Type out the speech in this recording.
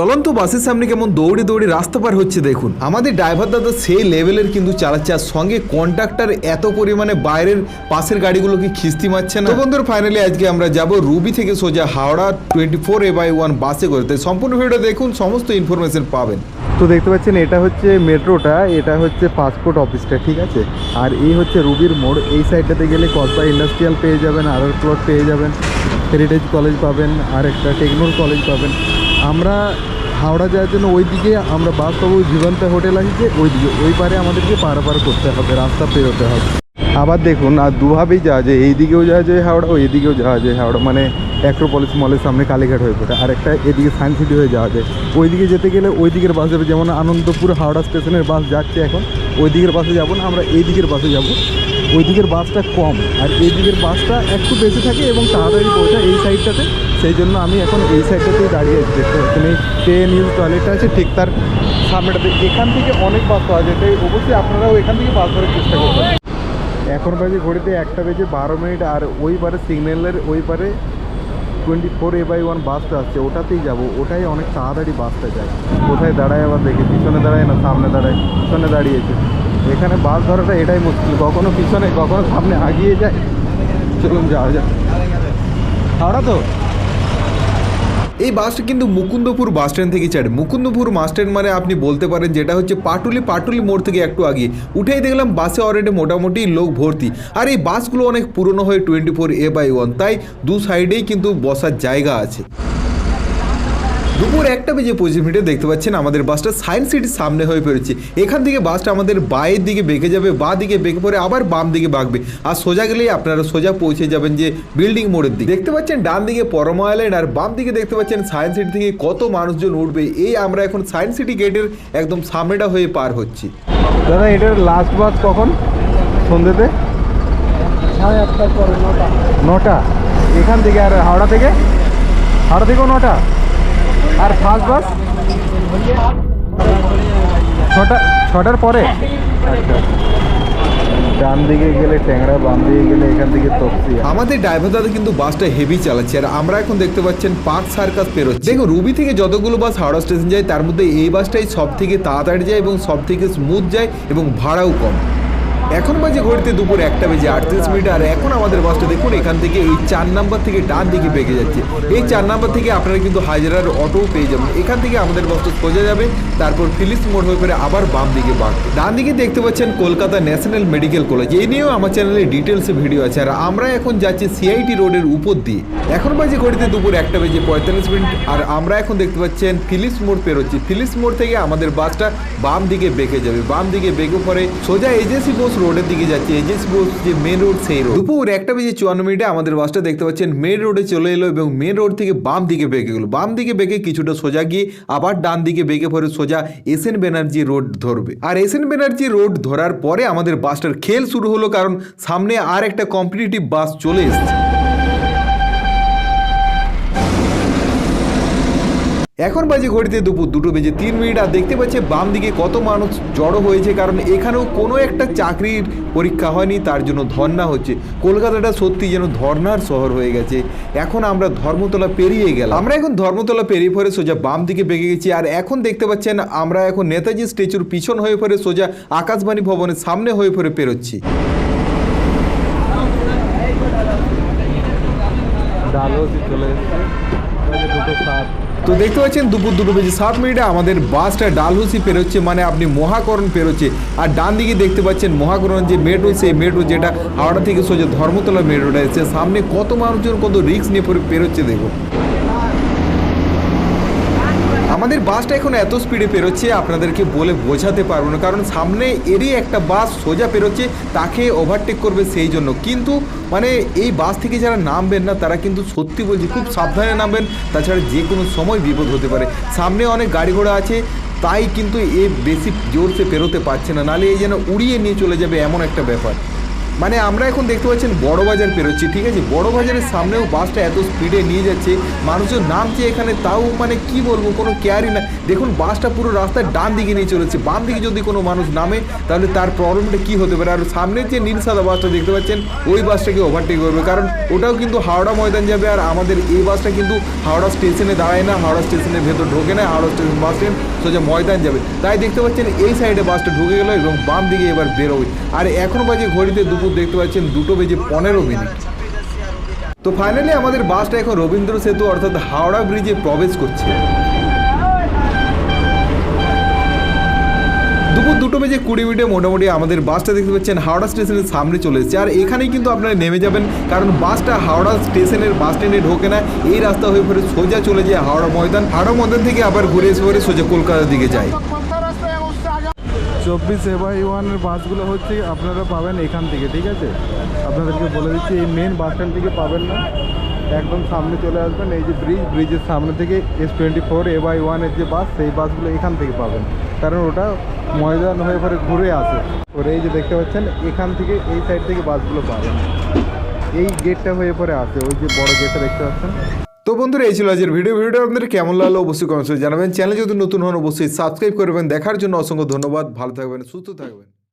চলন্ত বাসের সামনে কেমন দৌড়ে দৌড়ে রাস্তা পার হচ্ছে দেখুন। আমাদের ড্রাইভার দাদা সেই লেভেলের কিন্তু চালাচ্ছে আর সঙ্গে কন্ট্রাক্টর এত পরিমাণে বাইরের পাশের গাড়িগুলোকে খিস্তি মারছে না। বন্ধুরা ফাইনালি আজকে আমরা যাব রুবি থেকে সোজা Howrah twenty four A by one বাসে করে। তাই সম্পূর্ণ ভিডিও দেখুন, সমস্ত ইনফরমেশন পাবেন। তো দেখতে পাচ্ছেন, এটা হচ্ছে মেট্রোটা, এটা হচ্ছে পাসপোর্ট অফিসটা ঠিক আছে? আর এই হচ্ছে রুবির মোড়। এই সাইডটাতে গেলে কসবা ইন্ডাস্ট্রিয়াল পেয়ে যাবেন আর প্লট পেয়ে যাবেন হেরিটেজ কলেজ পাবেন, আর একটা টেকনোর কলেজ পাবেন। আমরা হাওড়া যাওয়ার জন্য ওই দিকে আমরা বাস পাবো জীবন্ত হোটেল আসছে, ওই দিকে, ওই পারে আমাদেরকে পারাপার করতে হবে, রাস্তা পেরোতে হবে। আবার দেখুন, আর দুভাবেই যাওয়া যায় এই দিকেও যাওয়া যায় হাওড়া ওই দিকেও যাওয়া যায় হাওড়া মানে অ্যাক্রোপলিস মলের সামনে কালীঘাট হয়ে পড়ে, আর একটা এদিকে সায়েন্স সিটি হয়ে যাওয়া যায়। ওই দিকে যেতে গেলে ওই দিকের বাস যাবে, যেমন আনন্দপুর হাওড়া স্টেশনের বাস যাচ্ছে এখন ওই দিকের বাসে যাব না, আমরা এই দিকের বাসে যাব। ওই দিকের বাসটা কম, আর এই দিকের বাসটা একটু বেশি থাকে এবং তাড়াতাড়ি পৌঁছায় এই সাইডটাতে। সেই জন্য আমি এখন এই সাইডটাতেই দাঁড়িয়ে দেখতে এই পে নিউজ টয়লেটটা আছে ঠিক তার সামনেটাতে। এখান থেকে অনেক বাস পাওয়া যায়, তাই অবশ্যই আপনারাও এখান থেকে বাস ধরার চেষ্টা করবেন। এখন বাজে ঘড়িতে একটা বেজে বারো মিনিট, আর ওই পারে সিগন্যালের ওই পারে twenty four A by one বাসটা আসছে, ওটাতেই যাব। ওটাই অনেক তাড়াতাড়ি বাসটা যায়। কোথায় দাঁড়ায় আবার দেখি পিছনে দাঁড়ায় না, সামনে দাঁড়ায়। পিছনে দাঁড়িয়েছে এখানে বাস ধরাটা এটাই মুশকিল। কখনো পিছনে, কখনো সামনে আগিয়ে যায়। চলুন যাওয়া যায় হাওড়া তো? এই বাসটা কিন্তু মুকুন্দপুর বাস স্ট্যান্ড থেকে ছাড়ে। মুকুন্দপুর বাস স্ট্যান্ড মানে আপনি বলতে পারেন যেটা হচ্ছে পাটুলি পাটুলি মোড় থেকে একটু আগে। উঠেই দেখলাম বাসে অলরেডি মোটামুটি লোক ভর্তি। আর এই বাসগুলো অনেক পুরনো হয় twenty four A by one. তাই দু সাইডেই কিন্তু বসার জায়গা আছে। দুপুর একটা বেজে পঁচিশ মিনিটে দেখতে পাচ্ছেন আমাদের বাসটা সায়েন্স সিটির সামনে হয়ে পড়েছে। এখান থেকে বাসটা আমাদের বায়ের দিকে বেঁকে যাবে বা দিকে বেঁকে পড়ে আবার বাম দিকে বাঁকবে। আর সোজা গেলেই আপনারা সোজা পৌঁছে যাবেন যে বিল্ডিং মোড়ের দিকে। দেখতে পাচ্ছেন ডান দিকে পরমা আইল্যান্ড আর বাম দিকে দেখতে পাচ্ছেন সায়েন্স সিটি থেকে কত মানুষজন উঠবে এই আমরা এখন সায়েন্স সিটি গেটের একদম সামনেটা হয়ে পার হচ্ছি। দাদা এটার লাস্ট বাস কখন? সন্ধ্যেতে? সাড়ে আটটার পরে নটা। নটা। এখান থেকে আর হাওড়া থেকে? হাওড়া থেকেও নটা? আর ফার্স্ট বাস? ছটা ছটার পরে? আচ্ছা। ডান দিকে গেলে ট্যাংরা গেলে এখান থেকে আমাদের ড্রাইভার দাদা কিন্তু বাসটা হেভি চালাচ্ছে, আর আমরা এখন দেখতে পাচ্ছেন সার্কাস পেরোচ্ছে। দেখুন, রুবি থেকে যতগুলো বাস স্টেশন যায়, তার মধ্যে এই বাসটাই সব থেকে তাড়াতাড়ি যায় এবং সব থেকে স্মুথ যায় এবং ভাড়াও কম। এখন বাজে ঘড়িতে দুপুর একটা বেজে আটত্রিশ মিনিট, আর এখন আমাদের বাসটা দেখুন, এখান থেকে এই চার নাম্বার থেকে ডান দিকে বেঁকে যাচ্ছে। এই চার নাম্বার থেকে আপনারা কিন্তু হাজারার অটোও পেয়ে যাবেন। এখান থেকে আমাদের বাসটা সোজা যাবে, তারপর ফিলিস মোড় হয়ে পরে আবার বাম দিকে বাঁকবে ডান দিকে দেখতে পাচ্ছেন কলকাতা ন্যাশনাল মেডিকেল কলেজ। এই নিয়েও আমার চ্যানেলে ডিটেলসে ভিডিও আছে, আর আমরা এখন যাচ্ছি সিআইটি রোডের উপর দিয়ে। এখন বাজে ঘড়িতে দুপুর একটা বেজে পঁয়তাল্লিশ মিনিট, আর আমরা এখন দেখতে পাচ্ছেন ফিলিস মোড় পেরোচ্ছি। ফিলিস মোড় থেকে আমাদের বাসটা বাম দিকে বেঁকে যাবে। বাম দিকে বেঁকে পরে সোজা এজেন্সি বোস রোডের দিকে যাচ্ছে এজেস বোস যে মেন রোড সেই রোড দুপুর একটা বেজে চুয়ান্ন মিনিটে আমাদের বাসটা দেখতে পাচ্ছেন মেন রোডে চলে এলো এবং মেন রোড থেকে বাম দিকে বেঁকে গেলো। বাম দিকে বেঁকে কিছুটা সোজা গিয়ে আবার ডান দিকে বেঁকে পরে সোজা এস এন ব্যানার্জি রোড ধরবে। আর এস এন ব্যানার্জি রোড ধরার পরে আমাদের বাসটার খেল শুরু হলো কারণ সামনে আর একটা কম্পিটিটিভ বাস চলে এসছে। এখন বাজে ঘড়িতে দুপুর দুটো বেজে তিন মিনিট, আর দেখতে পাচ্ছে বাম দিকে কত মানুষ জড়ো হয়েছে, কারণ এখানেও কোনো একটা চাকরির পরীক্ষা হয়নি, তার জন্য ধর্না হচ্ছে। কলকাতাটা সত্যি যেন ধর্নার শহর হয়ে গেছে। এখন আমরা ধর্মতলা পেরিয়ে গেলাম। আমরা এখন ধর্মতলা পেরিয়ে পরে সোজা বাম দিকে বেঁকে গেছি, আর এখন দেখতে পাচ্ছেন আমরা এখন নেতাজি স্ট্যাচুর পিছন হয়ে পরে সোজা আকাশবাণী ভবনের সামনে হয়ে পরে পেরোচ্ছি। চলে তো দেখতে পাচ্ছেন, দুপুর দুটো বেজে সাত মিনিটে আমাদের বাসটা ডালহুসি পেরোচ্ছে মানে আপনি মহাকরণ পেরোচ্ছে। আর ডান দিকে দেখতে পাচ্ছেন মহাকরণ যে মেট্রো সেই মেট্রো যেটা হাওড়া থেকে সোজা ধর্মতলা মেট্রোটা এসেছে, সামনে কত মানুষজন, কত রিক্স নিয়ে পেরোচ্ছে দেখুন। আমাদের বাসটা এখন এত স্পিডে পেরোচ্ছে, আপনাদেরকে বলে বোঝাতে পারব না। কারণ সামনে এরই একটা বাস সোজা পেরোচ্ছে, তাকে ওভারটেক করবে সেই জন্য। কিন্তু মানে এই বাস থেকে যারা নামবেন না, তারা কিন্তু সত্যি বলছি খুব সাবধানে নামবেন। তাছাড়া যে কোনো সময় বিপদ হতে পারে। সামনে অনেক গাড়ি ঘোড়া আছে, তাই কিন্তু এ বেশি জোরসে পেরোতে পারছে না। নালে এই যেন উড়িয়ে নিয়ে চলে যাবে এমন একটা ব্যাপার। মানে আমরা এখন দেখতে পাচ্ছেন বড় বাজার পেরোচ্ছি ঠিক আছে? বড় বাজারের সামনেও বাসটা এত স্পিডে নিয়ে যাচ্ছে, মানুষজন নামছে এখানে, তাও মানে কি বলব, কোনো কেয়ারই না। দেখুন, বাসটা পুরো রাস্তার ডান দিকে নিয়ে চলেছে। বাম দিকে যদি কোনো মানুষ নামে, তাহলে তার প্রবলেমটা কি হতে পারে? আর সামনের যে নীল সাদা বাসটা দেখতে পাচ্ছেন, ওই বাসটাকে ওভারটেক করবে। কারণ ওটাও কিন্তু হাওড়া ময়দান যাবে, আর আমাদের এই বাসটা কিন্তু হাওড়া স্টেশনে দাঁড়ায় না, হাওড়া স্টেশনের ভেতর ঢোকে না, হাওড়া স্টেশন বাস স্ট্যান্ড সোজা ময়দান যাবে। তাই দেখতে পাচ্ছেন, এই সাইডে বাসটা ঢুকে গেল এবং বাম দিকে এবার বেরোবে। আর এখন বাজে ঘড়িতে দুপুর দেখতে পাচ্ছেন দুটো বেজে পনেরো মিনিট। তো ফাইনালি আমাদের বাসটা এখন রবীন্দ্র সেতু অর্থাৎ হাওড়া ব্রিজে প্রবেশ করছে। দুপুর দুটো বেজে কুড়ি মিনিটে মোটামুটি আমাদের বাসটা দেখতে পাচ্ছেন হাওড়া স্টেশনের সামনে চলে এসেছে। আর এখানেই কিন্তু আপনারা নেমে যাবেন, কারণ বাসটা হাওড়া স্টেশনের বাস স্ট্যান্ডে ঢোকে না। এই রাস্তা হয়ে পরে সোজা চলে যায় হাওড়া ময়দান। হাওড়া ময়দান থেকে আবার ঘুরে এসে পরে সোজা কলকাতার দিকে যায়। চব্বিশ এবার ওয়ানের বাসগুলো হচ্ছে আপনারা পাবেন এখান থেকে, ঠিক আছে? আপনাদেরকে বলে দিচ্ছি, এই মেন বাস স্ট্যান্ড থেকে পাবেন না। একদম সামনে চলে আসবেন, এই যে ব্রিজ ব্রিজের সামনে থেকে S twenty four A by ওয়ানের যে বাস সেই বাসগুলো এখান থেকে পাবেন। কারণ ওটা ময়দান হয়ে পরে ঘুরে আসে। ওর এই যে দেখতে পাচ্ছেন, এখান থেকে এই সাইড থেকে বাসগুলো পাবেন। এই গেটটা হয়ে পরে আসে, ওই যে বড় গেটটা দেখতে পাচ্ছেন। তো বন্ধুরা, এই ছিল আজকের ভিডিও। ভিডিওটা আপনাদের কেমন লাগল অবশ্যই কমেন্টে জানাবেন। চ্যানেল যদি নতুন হন, অবশ্যই সাবস্ক্রাইব করবেন। দেখার জন্য অসংখ্য ধন্যবাদ। ভালো থাকবেন, সুস্থ থাকবেন।